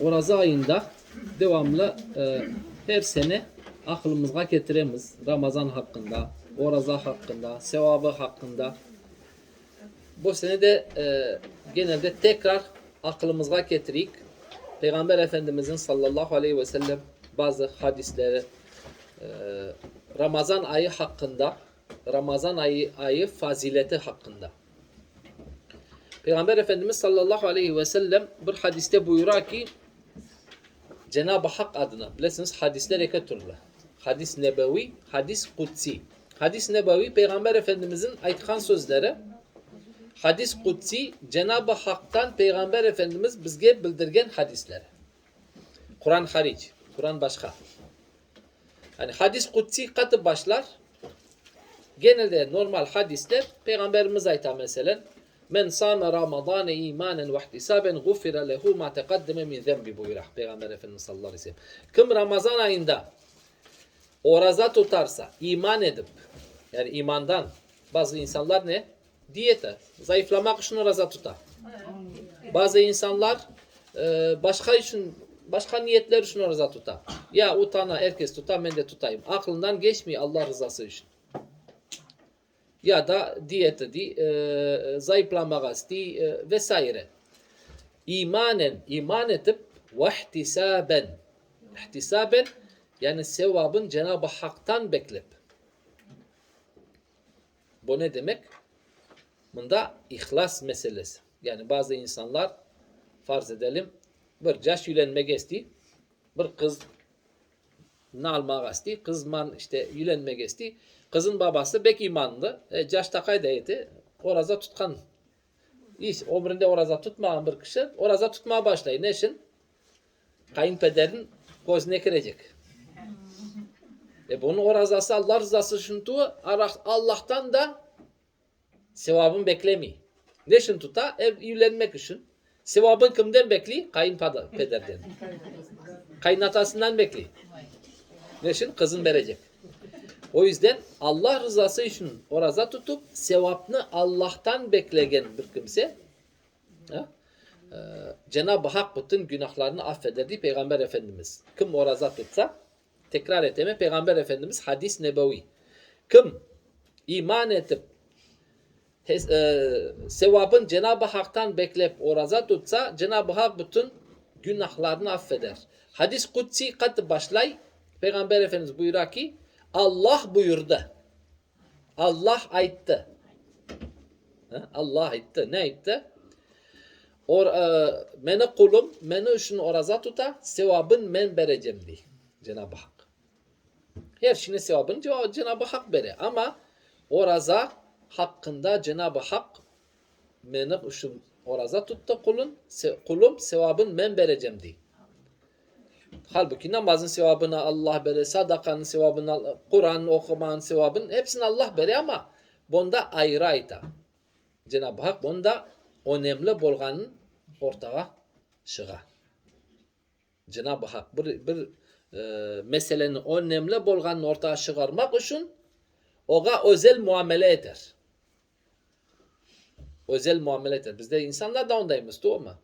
Oraza ayında devamlı e, her sene aklımıza getiremiz. Ramazan hakkında, Oraza hakkında, sevabı hakkında. Bu sene de e, genelde tekrar aklımıza getirik. Peygamber Efendimizin sallallahu aleyhi ve sellem bazı hadisleri e, Ramazan ayı hakkında, Ramazan ayı, ayı fazileti hakkında. Peygamber Efendimiz sallallahu aleyhi ve sellem bir hadiste buyurar ki Cenab-ı Hak adına bilirsiniz hadisler iki türlü. Hadis nebevi, hadis kutsi. Hadis nebevi Peygamber Efendimizin aytkan sözleri. Hadis kutsi Cenab-ı Hak'tan Peygamber Efendimiz bizge bildirgen hadisleri. Kur'an hariç. Kur'an başka. Yani hadis kutsi katı başlar. Genelde normal hadisler Peygamberimiz ayta mesela Men sâme Ramazâne imanen ve ihtisaben gufira lehu ma teqaddeme min zembi buyurar Peygamber Efendimiz sallallahu aleyhi ve sellem. Kim Ramazan ayında oraza tutarsa, iman edip yani imandan bazı insanlar ne? Diyete, zayıflamak için oraza tutar. Bazı insanlar e, başka için başka niyetler için oraza tutar. Ya utana herkes tutar ben de tutayım. Aklından geçmiyor Allah rızası için ya da diyet di, e, zayıflamak isti e, vesaire. İmanen iman edip ve ihtisaben ihtisaben yani sevabın Cenab-ı Hak'tan beklep. Bu ne demek? Bunda ihlas meselesi. Yani bazı insanlar farz edelim bir caş yülenmek isti bir kız ne almak isti kız man işte yülenmek isti Kızın babası bek imanlı. E, caş takay deydi. Oraza tutkan. İş, ömründe oraza tutmayan bir kişi oraza tutmaya başlayın. Ne için? Kayınpederin gözüne girecek. E bunun orazası Allah rızası için tu Allah'tan da sevabın beklemi. Ne için tuta? Ev evlenmek için. Sevabın kimden bekli? Kayınpederden. Kaynatasından bekli. Ne için? Kızın verecek. O yüzden Allah rızası için oraza tutup sevapını Allah'tan beklegen bir kimse ha, e, Cenab-ı Hak bütün günahlarını affederdi Peygamber Efendimiz. Kim oraza tutsa tekrar eteme Peygamber Efendimiz hadis nebevi. Kim iman hes, e, sevabın Cenab-ı Hak'tan beklep oraza tutsa Cenab-ı Hak bütün günahlarını affeder. Hadis kutsi kat başlay Peygamber Efendimiz buyurar ki Allah buyurdu. Allah ayıttı. Allah ayıttı. Ne ayıttı? Or, e, meni kulum, meni üçün oraza tuta, sevabın men vereceğim diye. Cenab-ı Hak. Her şeyin sevabını Cenab-ı Hak bere. Ama oraza hakkında Cenab-ı Hak meni üçün oraza tuttu kulun, se, kulum sevabın men vereceğim diye. Halbuki namazın sevabını Allah verir, sadakanın sevabını, Kur'an okumanın sevabını hepsini Allah verir ama bunda ayrı ayda. Cenab-ı Hak bunda önemli bolganın ortağa çığa. Cenab-ı Hak bir, bir e, meselenin önemli bolganın ortağa çıkarmak için oga özel muamele eder. Özel muamele eder. Bizde insanlar da ondaymış değil mi?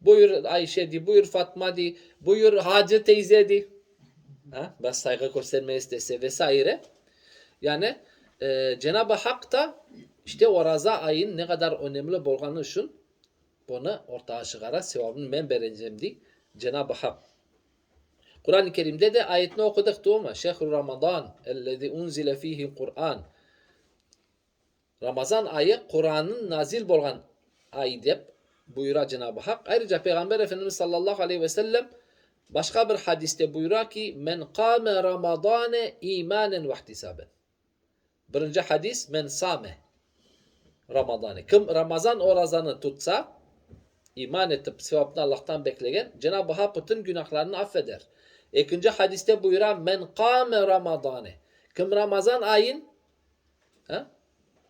Buyur Ayşe di, buyur Fatma di, buyur Hacı teyze di. Ha? Ben saygı gösterme istese vesaire. Yani e, Cenab-ı Hak da işte o raza ayın ne kadar önemli bolganı için bunu ortaya çıkara sevabını ben vereceğim di Cenab-ı Hak. Kur'an-ı Kerim'de de ayetini okuduk değil mi? Şehru Ramazan ellezî unzile fihi Kur'an. Ramazan ayı Kur'an'ın nazil bolgan ayı deyip buyurar Cenab-ı Hak. Ayrıca Peygamber Efendimiz sallallahu aleyhi ve sellem başka bir hadiste buyurar ki men kâme ramadane imanen ve ihtisaben. Birinci hadis men same Ramazan'ı. Kim Ramazan orazanı tutsa iman etip sevapını Allah'tan beklegen Cenab-ı Hak bütün günahlarını affeder. İkinci hadiste buyurar men kâme ramadane. Kim Ramazan ayın ha?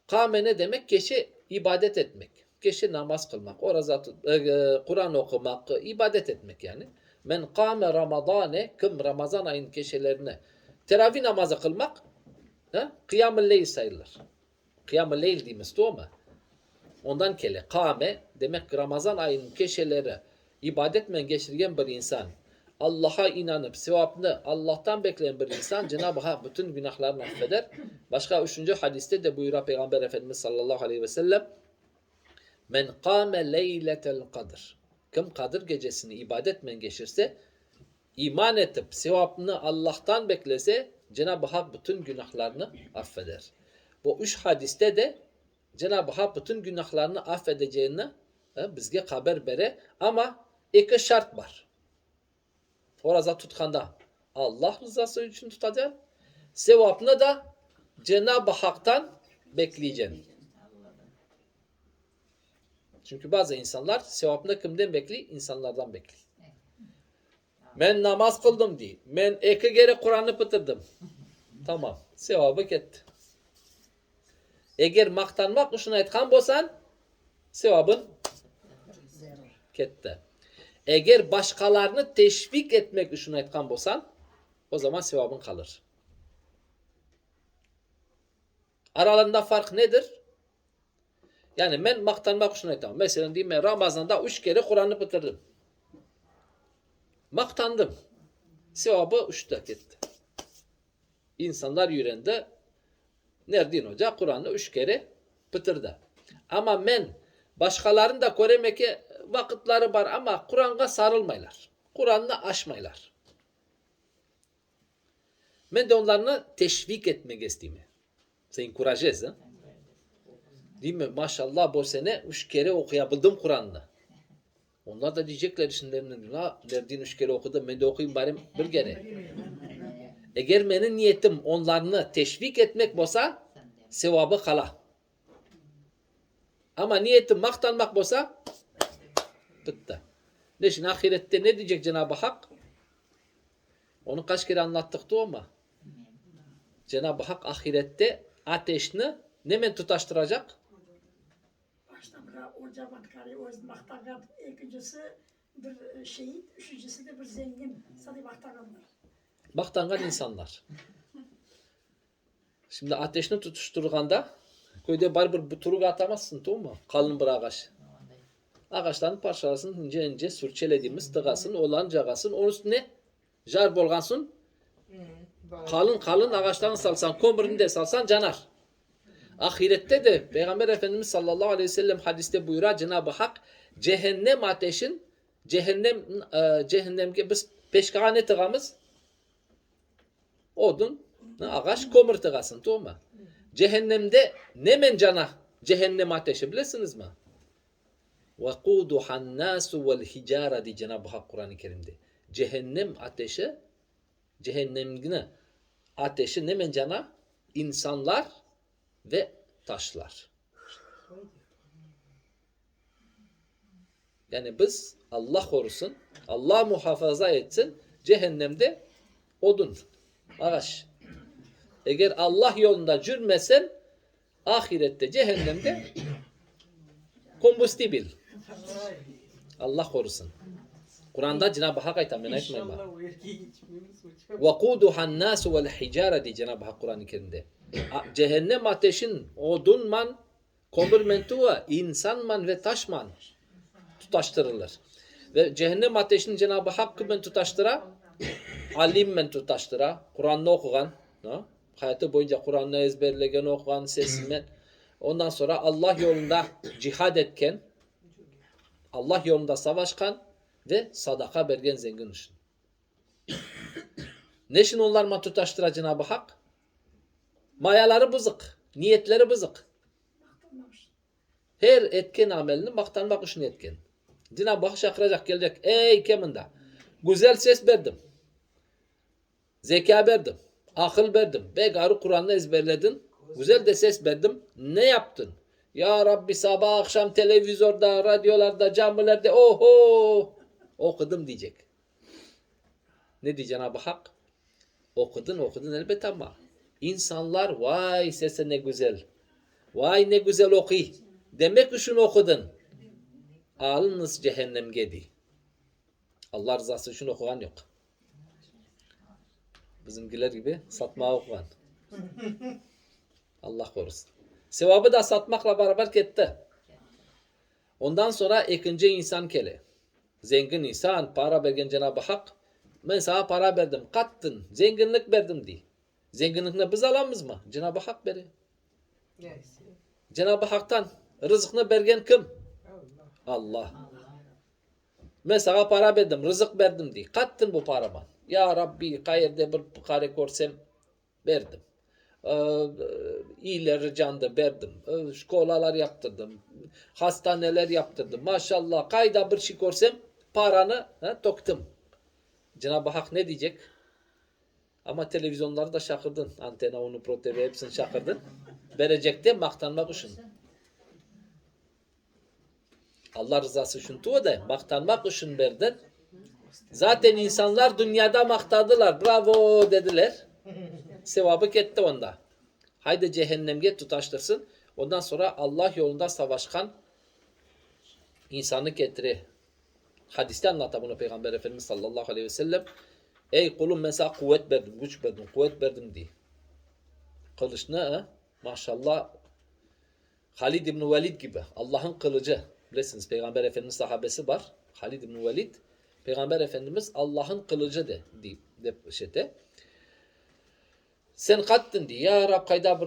Kâme ne demek? Kişi ibadet etmek kişi namaz kılmak, oraza e, e, Kur'an okumak, ibadet etmek yani. Men kâme ramadane kim Ramazan ayın kişilerine teravih namazı kılmak kıyam-ı leyl sayılır. Kıyam-ı leyl değil mi? Ondan kele. Kâme demek Ramazan ayının kişileri ibadetle geçirgen bir insan, Allah'a inanıp sevapını Allah'tan bekleyen bir insan Cenab-ı Hak bütün günahlarını affeder. Başka üçüncü hadiste de buyuruyor Peygamber Efendimiz sallallahu aleyhi ve sellem Men kâme leyletel kadir. Kim Kadir gecesini ibadetle geçirse, iman etip sevapını Allah'tan beklese Cenab-ı Hak bütün günahlarını affeder. Bu üç hadiste de Cenab-ı Hak bütün günahlarını affedeceğini e, bizge haber bere ama iki şart var. Orada tutkanda Allah rızası için tutacaksın. Sevapını da Cenab-ı Hak'tan bekleyeceksin. Çünkü bazı insanlar sevapını kimden bekliyor? İnsanlardan bekliyor. Ben namaz kıldım diye. Ben iki kere Kur'an'ı bitirdim. Tamam. Sevabı gitti. Eğer maktanmak için etkan bolsan sevabın gitti. Eğer başkalarını teşvik etmek için etkan bolsan o zaman sevabın kalır. Aralarında fark nedir? Yani ben maktanmak için ettim. Mesela diyeyim ben Ramazan'da üç kere Kur'an'ı bitirdim. Maktandım. Sevabı üçte gitti. İnsanlar yüreğinde Nerdin Hoca Kur'an'ı üç kere bitirdi. Ama ben başkalarını da göremeke vakitleri var ama Kur'an'a sarılmaylar. Kur'an'ı aşmaylar. Ben de onlarını teşvik etmek istiyorum. Sen kurajez ha? Değil mi? Maşallah bu sene üç kere okuyabildim Kur'an'ı. Onlar da diyecekler şimdi la Nerdin üç kere okudu ben de okuyayım bari bir kere. Eğer benim niyetim onlarını teşvik etmek olsa sevabı kala. Ama niyetim maktanmak olsa bitti. Ne için ahirette ne diyecek Cenab-ı Hak? Onu kaç kere anlattık da ama. Cenab-ı Hak ahirette ateşini ne men tutaştıracak? Başta o cavan karı, o maktagan, ikincisi bir şehit, üçüncüsü de bir zengin. Sadece maktaganlar. Baktangan insanlar. Şimdi ateşini tutuşturganda köyde bari bir buturuk atamazsın tamam mı? Kalın bir ağaç. Ağaçların parçalasın ince ince sürçelediğimiz tıgasın olan cagasın onun üstüne jar bolgansın kalın kalın ağaçlarını salsan kömüründe salsan canar. Ahirette de Peygamber Efendimiz sallallahu aleyhi ve sellem hadiste buyurar Cenab-ı Hak cehennem ateşin cehennem e, cehennemge biz peşkane tıgamız odun ağaç kömür tıgasın tamam mı? Cehennemde ne men cana cehennem ateşi bilesiniz mi? وَقُودُهَا النَّاسُ وَالْحِجَارَ diye Cenab-ı Hak Kur'an-ı Kerim'de. Cehennem ateşi cehennemine ateşi ne men cana? İnsanlar ve taşlar. Yani biz Allah korusun, Allah muhafaza etsin cehennemde odun, ağaç. Eğer Allah yolunda cürmesen ahirette cehennemde kombustibil. Allah korusun. Kur'an'da Cenab-ı Hak ayet amına etmeyin var. Vakuduhan nasu vel hicara diye Cenab-ı Hak Kur'an-ı Kerim'de. Cehennem ateşin odunman, kömürmentuva, insanman ve taşman tutaştırılır. Ve cehennem ateşini Cenab-ı Hak kımen tutaştıra, alimmen tutaştıra, Kur'an'ı okugan, no? hayatı boyunca Kur'an'ı ezberlegen okugan, sesimen, ondan sonra Allah yolunda cihad etken, Allah yolunda savaşkan ve sadaka bergen zengin için. Ne için onlar ma tutaştıra Cenab-ı Hak? Mayaları bızık, niyetleri bızık. Her etken amelini maktanmak için etken. Cenab-ı Hak gelecek. Ey keminde. Güzel ses verdim. Zeka verdim. Akıl verdim. Begarı Kur'an'ı ezberledin. Güzel de ses verdim. Ne yaptın? Ya Rabbi sabah akşam televizyonda, radyolarda, camilerde oho okudum diyecek. Ne diye Cenab-ı Hak? Okudun okudun elbet ama insanlar vay sesi ne güzel. Vay ne güzel okuy. Demek için okudun. Alınız cehennem gedi. Allah rızası için okuyan yok. Bizimkiler gibi satmaya okuyan. Allah korusun. Sevabı da satmakla beraber gitti. Ondan sonra ikinci insan kele. Zengin insan para vergen Cenab-ı Hak ben sana para verdim kattın zenginlik verdim diye. Zenginlikle biz alamız mı? Cenab-ı Hak veriyor. Yes. Cenab-ı Hak'tan rızkını vergen kim? Allah. Allah. Sana para verdim, rızık verdim diye. Kattın bu parama. Ya Rabbi kayerde bir kare görsem verdim. Ee, iyileri canda verdim. Ee, şkolalar yaptırdım. Hastaneler yaptırdım. Maşallah kayda bir şey görsem paranı ha, toktum. Cenab-ı Hak ne diyecek? Ama televizyonları da şakırdın. Antena, onu, Pro hepsini şakırdın. Verecek de maktanmak için. Allah rızası için tuğ da maktanmak için verdin. Zaten insanlar dünyada maktadılar. Bravo dediler. Sevabı gitti onda. Haydi cehennemge tutaştırsın. Ondan sonra Allah yolunda savaşkan insanı getirir. Hadiste anlattı bunu Peygamber Efendimiz sallallahu aleyhi ve sellem. Ey kulum mesela kuvvet verdim, güç verdim, kuvvet verdim diye. Kılıç ne? Maşallah Halid İbni Velid gibi Allah'ın kılıcı. Bilirsiniz Peygamber Efendimiz sahabesi var. Halid İbni Velid. Peygamber Efendimiz Allah'ın kılıcı de, de, de şeyde. Sen kattın diye. Ya Rab kayda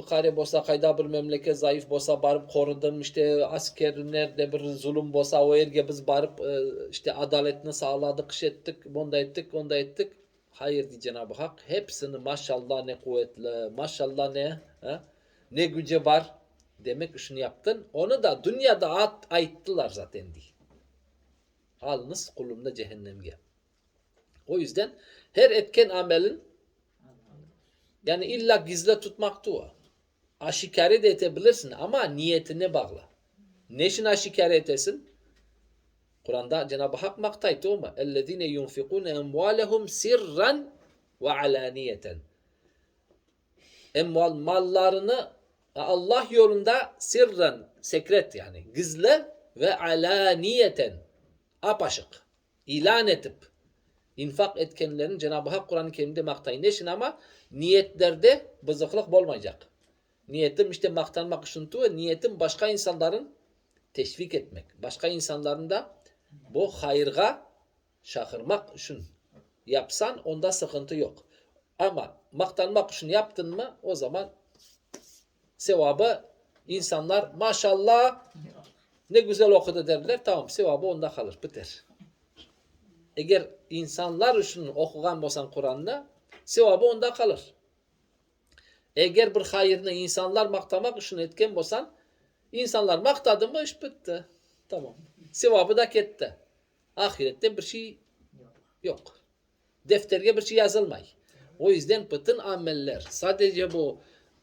kare bolsa kayda bir memleket zayıf bolsa barıp korudum işte asker nerede bir zulüm bolsa o yerge biz barıp e, işte adaletini sağladık iş ettik bunda ettik onda ettik. Hayır diye Cenab-ı Hak hepsini maşallah ne kuvvetli maşallah ne ha? ne gücü var demek işini yaptın. Onu da dünyada at, ayıttılar zaten diye alınız kulumda cehennemge. O yüzden her etken amelin yani illa gizle tutmak da o Aşikare de edebilirsin ama niyetine bağlı. Ne için aşikare etesin? Kur'an'da Cenab-ı Hak maktaydı o mu? اَلَّذ۪ينَ يُنْفِقُونَ اَمْوَالَهُمْ سِرًّا وَعَلَانِيَةً Emval mallarını Allah yolunda sirren, sekret yani gizle ve alaniyeten apaşık ilan edip infak etkenlerin Cenab-ı Hak Kur'an-ı Kerim'de maktayın. Neşin ama niyetlerde bızıklık olmayacak. Niyetim işte maktanmak için tu, niyetim başka insanların teşvik etmek. Başka insanların da bu hayırga şakırmak için yapsan onda sıkıntı yok. Ama maktanmak için yaptın mı o zaman sevabı insanlar maşallah ne güzel okudu derler. Tamam sevabı onda kalır. Biter. Eğer insanlar için okugan bolsan Kur'an'da sevabı onda kalır. Eğer bir hayırını insanlar maktamak için etken bolsan insanlar maktadı mı iş bitti. Tamam. Sevabı da gitti. Ahirette bir şey yok. Defterge bir şey yazılmay. O yüzden bütün ameller sadece bu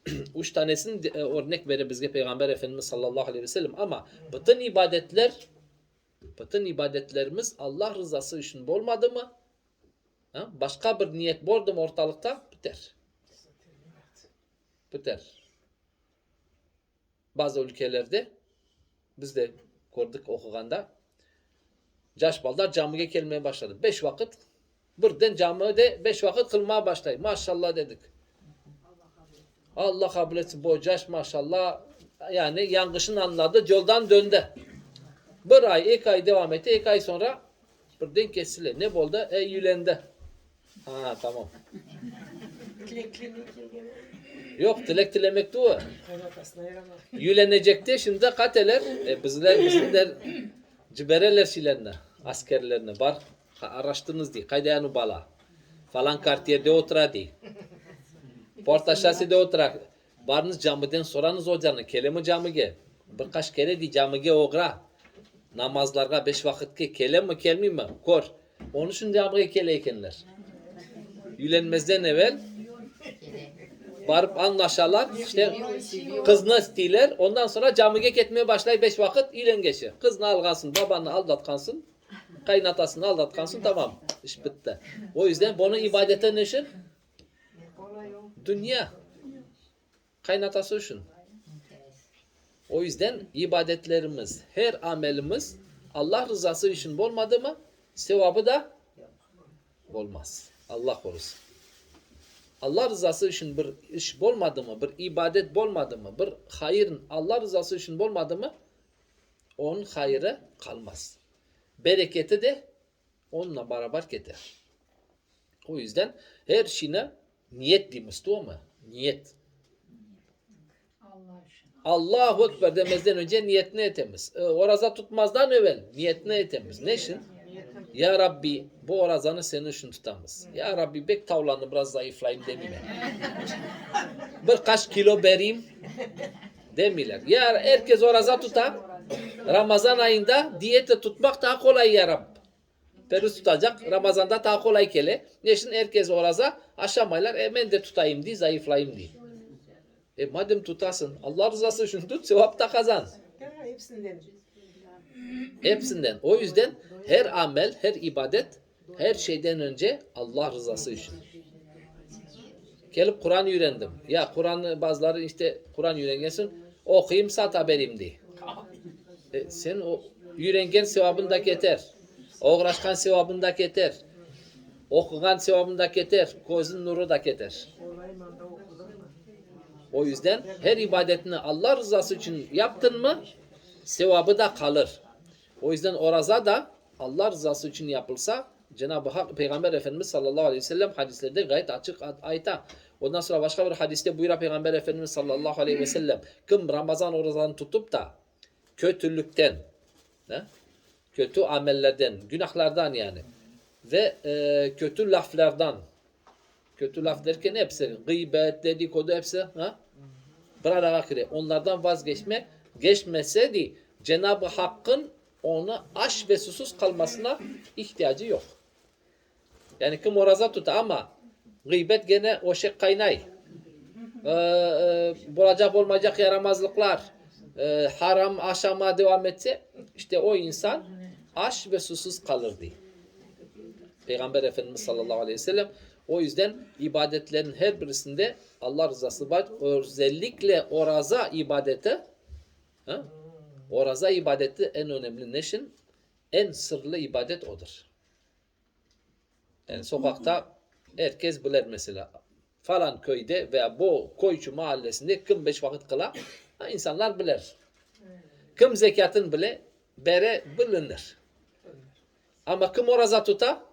üç tanesini e, örnek verir bizge Peygamber Efendimiz sallallahu aleyhi ve sellem ama bütün ibadetler bütün ibadetlerimiz Allah rızası için olmadı mı? Ha? Başka bir niyet oldu mu ortalıkta biter. Biter. Bazı ülkelerde biz de gördük okuganda yaş ballar camiye gelmeye başladı. Beş vakit birden camide beş vakit kılmaya başlaydı. Maşallah dedik. Allah kabul etsin bu yaş maşallah yani yanlışın anladı yoldan döndü. Bir ay, iki ay devam etti. iki ay sonra birden kesildi. Ne oldu? E yülendi. Ha tamam. Yok dilek dilemek o. yaramaz. Yülenecekti şimdi kateler. E bizler, bizler cibereler şeylerine, askerlerine var. Ha, araştırınız diye. Kaydayanı bala. Falan kartiyerde otura diye. Porta şaside otura. Varınız camiden soranız hocanı. Kelime camige. Birkaç kere di camige ogra. Namazlarga beş vakitte kelem mi kelmi mi? Kor. Onun için camige keleykenler. Yülenmezden evvel varıp anlaşarlar. İşte kızını istiyorlar. Ondan sonra camiye gitmeye başlayıp beş vakit ilen geçiyor. Kızını algansın, babanı aldatkansın, kaynatasını aldatkansın tamam. İş bitti. O yüzden bunu ibadete ne. Dünya. Kaynatası için. O yüzden ibadetlerimiz, her amelimiz Allah rızası için olmadı mı sevabı da olmaz. Allah korusun. Allah rızası için bir iş olmadı mı, bir ibadet olmadı mı, bir hayırın Allah rızası için olmadı mı onun hayrı kalmaz. bereketi de onunla beraber getir. O yüzden her şeyine niyet diyemiz, değil mi? Niyet. Allahu Ekber demezden önce niyetini etemiz. E, oraza tutmazdan evvel niyetini etemiz. Ne için? Ya Rabbi bu orazanı senin için tutamız. Ya Rabbi bek tavlanı biraz zayıflayayım demiyorlar. Birkaç kilo vereyim demiyorlar. Ya herkes oraza tutar. Ramazan ayında diyete tutmak daha kolay ya Rab. Perus tutacak. Ramazanda daha kolay kele. Ne için herkes oraza aşamaylar. E ben de tutayım diye zayıflayayım diye. E madem tutasın Allah rızası için tut sevap da kazan. Hepsinden. Hepsinden. O yüzden her amel, her ibadet her şeyden önce Allah rızası için. Gelip Kur'an öğrendim. Ya Kur'an bazıları işte Kur'an öğrengesin okuyayım sat haberim diye. E, sen o öğrengen sevabını da getir. Uğraşkan sevabını da getir. Okugan sevabını da getir. Gözün nuru da okudum. O yüzden her ibadetini Allah rızası için yaptın mı sevabı da kalır. O yüzden oraza da Allah rızası için yapılsa Cenab-ı Hak Peygamber Efendimiz sallallahu aleyhi ve sellem hadislerde gayet açık ayta. Ondan sonra başka bir hadiste buyuruyor Peygamber Efendimiz sallallahu aleyhi ve sellem kim Ramazan orucunu tutup da kötülükten ne? kötü amellerden, günahlardan yani ve e, kötü laflardan kötü laf derken hepsi gıybet, dedikodu hepsi ha? Kire. Onlardan vazgeçme geçmeseydi Cenab-ı Hakk'ın onu aş ve susuz kalmasına ihtiyacı yok. Yani kim oraza tutar ama gıybet gene o şey kaynay. Ee, e, bulacak olmayacak yaramazlıklar e, haram aşama devam etse işte o insan aş ve susuz kalır diye. Peygamber Efendimiz sallallahu aleyhi ve sellem o yüzden ibadetlerin her birisinde Allah rızası var. Özellikle oraza ibadeti ha? Oraza ibadeti en önemli neşin en sırlı ibadet odur. Yani sokakta herkes bilir mesela falan köyde veya bu koyçu mahallesinde kim beş vakit kıla insanlar bilir. Kim zekatın bile bere bilinir. Ama kim oraza tuta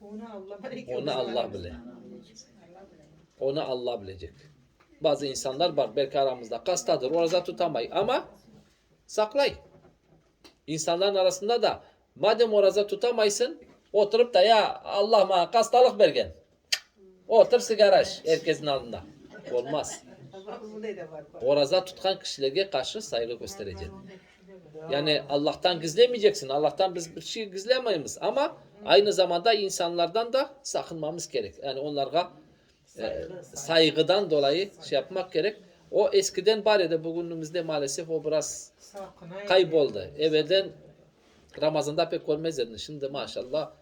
Onu Allah onu Allah bilir. Onu Allah bilecek. Bazı insanlar var belki aramızda kastadır. Oraza tutamay ama saklay. İnsanların arasında da madem oraza tutamaysın oturup da ya Allah bana kastalık vergen. Otur sigara iç herkesin alnında. Olmaz. Oraza tutkan kişilere karşı saygı göstereceksin. Yani Allah'tan gizlemeyeceksin. Allah'tan biz bir şey gizlemeyiz ama aynı zamanda insanlardan da sakınmamız gerek. Yani onlara e, Saygı, saygıdan dolayı şey yapmak gerek. O eskiden bari de bugünümüzde maalesef o biraz kayboldu. Evvelden Ramazan'da pek görmezlerdi. Şimdi maşallah.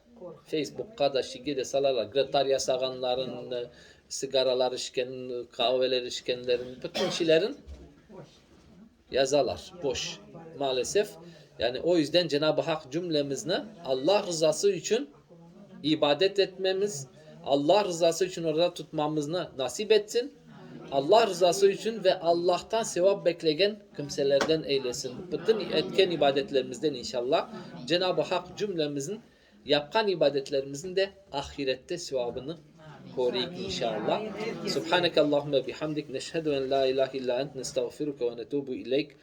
Facebook'a da şige de salarlar. Gretar yasağanların, sigaralar içken, kahveler içkenlerin, bütün şeylerin yazalar. Boş. Maalesef. Yani o yüzden Cenab-ı Hak cümlemizle Allah rızası için ibadet etmemiz, Allah rızası için orada tutmamızı nasip etsin. Allah rızası için ve Allah'tan sevap bekleyen kimselerden eylesin. Bütün etken ibadetlerimizden inşallah Cenab-ı Hak cümlemizin yapkan ibadetlerimizin de ahirette sevabını koruyuk inşallah. Subhaneke Allahümme bihamdik neşhedü en la ilahe illa ent nestağfiruke ve netubu ileyk.